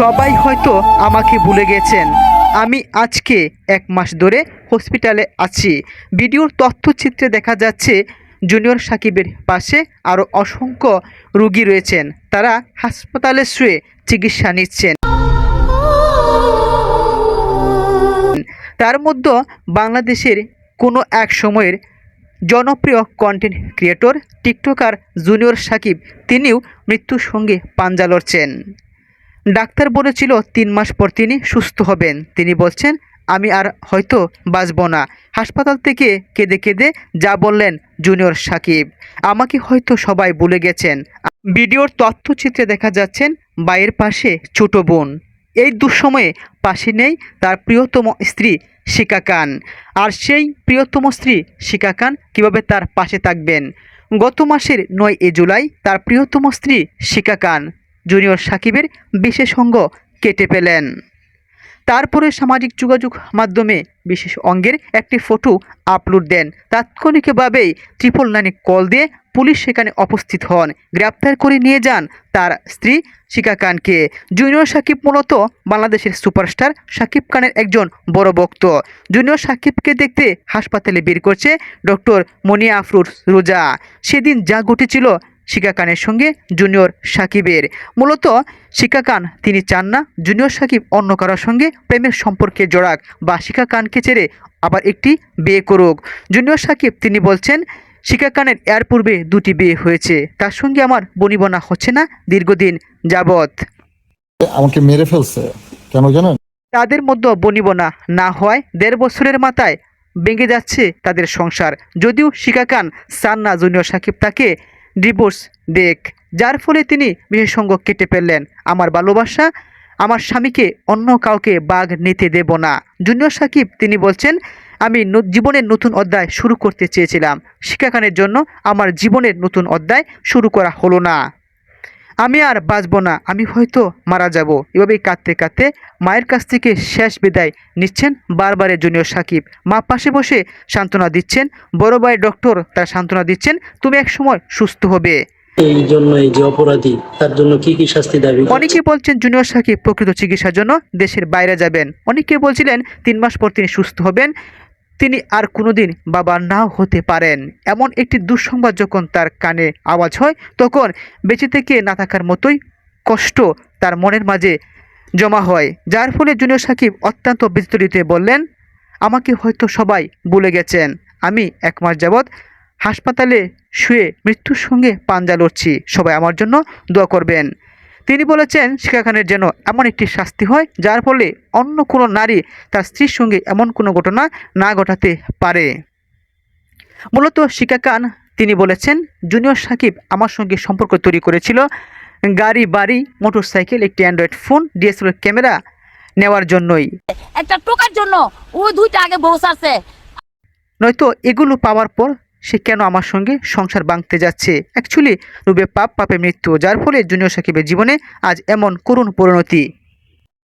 সবাই হয়তো আমাকে ভুলে গেছেন। আমি আজকে এক মাস ধরে হসপিটালে আছি। ভিডিওর তথ্যচিত্রে দেখা যাচ্ছে, জুনিয়র সাকিবের পাশে আরও অসংখ্য রুগী রয়েছেন। তারা হাসপাতালে শুয়ে চিকিৎসা নিচ্ছেন। তার মধ্যে বাংলাদেশের কোনো এক সময়ের জনপ্রিয় content creator TikToker junior Sakib, তিনিও মৃত্যুর সঙ্গে পাঞ্জা লড়ছেন। ডাক্তার বলেছিল তিন মাস পর তিনি সুস্থ হবেন। তিনি বলছেন, আমি আর হয়তো বাঁচব না। হাসপাতাল থেকে কেঁদে কেঁদে যা বললেন জুনিয়র সাকিব, আমাকে হয়তো সবাই ভুলে গেছেন। ভিডিওর তথ্যচিত্রে দেখা যাচ্ছেন বাইয়ের পাশে ছোট বোন। এই দুঃসময়ে পাশে নেই তার প্রিয়তম স্ত্রী শিকা আর সেই প্রিয়তম স্ত্রী শিকা খান কীভাবে তার পাশে থাকবেন? গত মাসের নয় এ জুলাই তার প্রিয়তম স্ত্রী শিকা জুনিয়র সাকিবের বিশেষ অঙ্গ কেটে পেলেন তারপরে সামাজিক যোগাযোগ মাধ্যমে বিশেষ অঙ্গের একটি ফটো আপলোড দেন। তাৎক্ষণিকভাবেই ট্রিপল নাইনে কল দিয়ে পুলিশ সেখানে উপস্থিত হন। গ্রেপ্তার করে নিয়ে যান তার স্ত্রী শিকা খানকে। জুনিয়র সাকিব মূলত বাংলাদেশের সুপারস্টার সাকিব খানের একজন বড় ভক্ত। জুনিয়র সাকিবকে দেখতে হাসপাতালে বের করছে ডক্টর মনিয়া আফরুর রোজা। সেদিন যা ঘটেছিল শিকা খানের সঙ্গে জুনিয়র সাকিবের। মূলত শিকা খান তিনি চান না জুনিয়র সাকিব অন্য কারোর সঙ্গে প্রেমের সম্পর্কে জড়াক বা শিকা খানকে ছেড়ে আবার একটি বিয়ে করুক। জুনিয়র সাকিব তিনি বলছেন শিকা খানের এর পূর্বে দুটি বিয়ে হয়েছে তার সঙ্গে আমার বনিবনা হচ্ছে না দীর্ঘদিন যাবৎ। আমাকে মেরে ফেলছে কেন জানেন? তাদের মধ্যে বনিবনা না হওয়ায় দেড় বছরের মাথায় ভেঙে যাচ্ছে তাদের সংসার। যদিও শিকা খান চান না জুনিয়র সাকিব তাকে ডিভোর্স দেখ। যার ফলে তিনি বিশেষজ্ঞ কেটে ফেললেন। আমার ভালোবাসা আমার স্বামীকে অন্য কাউকে বাঘ নিতে দেব না। জুনিয়র সাকিব তিনি বলছেন, আমি জীবনের নতুন অধ্যায় শুরু করতে চেয়েছিলাম। শিক্ষাখানের জন্য আমার জীবনের নতুন অধ্যায় শুরু করা হলো না। আমি আর বাঁচব না আমি হয়তো মারা যাব। এভাবেই কাঁদতে কাঁদতে মায়ের কাছ থেকে শেষ বিদায় নিচ্ছেন বারবারে জুনিয়র সাকিব। মা পাশে বসে সান্ত্বনা দিচ্ছেন বড় ভাই ডক্টর তার সান্ত্বনা দিচ্ছেন তুমি এক সময় সুস্থ হবে। এই জন্য এই যে অপরাধী তার জন্য কি কি শাস্তি দাবি অনেকে বলছেন জুনিয়র সাকিব প্রকৃত চিকিৎসার জন্য দেশের বাইরে যাবেন। অনেকে বলছিলেন তিন মাস পর তিনি সুস্থ হবেন তিনি আর কোনোদিন বাবা নাও হতে পারেন। এমন একটি দুঃসংবাদ যখন তার কানে আওয়াজ হয়, তখন বেঁচে থেকে না থাকার মতোই কষ্ট তার মনের মাঝে জমা হয়। যার ফলে জুনিয়র সাকিব অত্যন্ত বিস্তৃত বললেন, আমাকে হয়তো সবাই ভুলে গেছেন। আমি এক মাস যাবৎ হাসপাতালে শুয়ে মৃত্যুর সঙ্গে পাঞ্জা লড়ছি। সবাই আমার জন্য দোয়া করবেন। তিনি বলেছেন শিখা খানের যেন এমন একটি শাস্তি হয় যার ফলে অন্য কোনো নারী তার স্ত্রীর সঙ্গে এমন কোনো ঘটনা না ঘটাতে পারে। মূলত শিকা খান তিনি বলেছেন জুনিয়র সাকিব আমার সঙ্গে সম্পর্ক তৈরি করেছিল। গাড়ি বাড়ি মোটরসাইকেল একটি অ্যান্ড্রয়েড ফোন ডিএসএলআর ক্যামেরা নেওয়ার জন্যই। একটা টোকার জন্য ও দুইটা আগে বউ নয়তো এগুলো পাওয়ার পর সে কেন আমার সঙ্গে সংসার বাঙতে যাচ্ছে? অ্যাকচুয়ালি রুবে পাপ পাপে মৃত্যু, যার ফলে জুনিয়র সাকিবের জীবনে আজ এমন করুণ পরিণতি।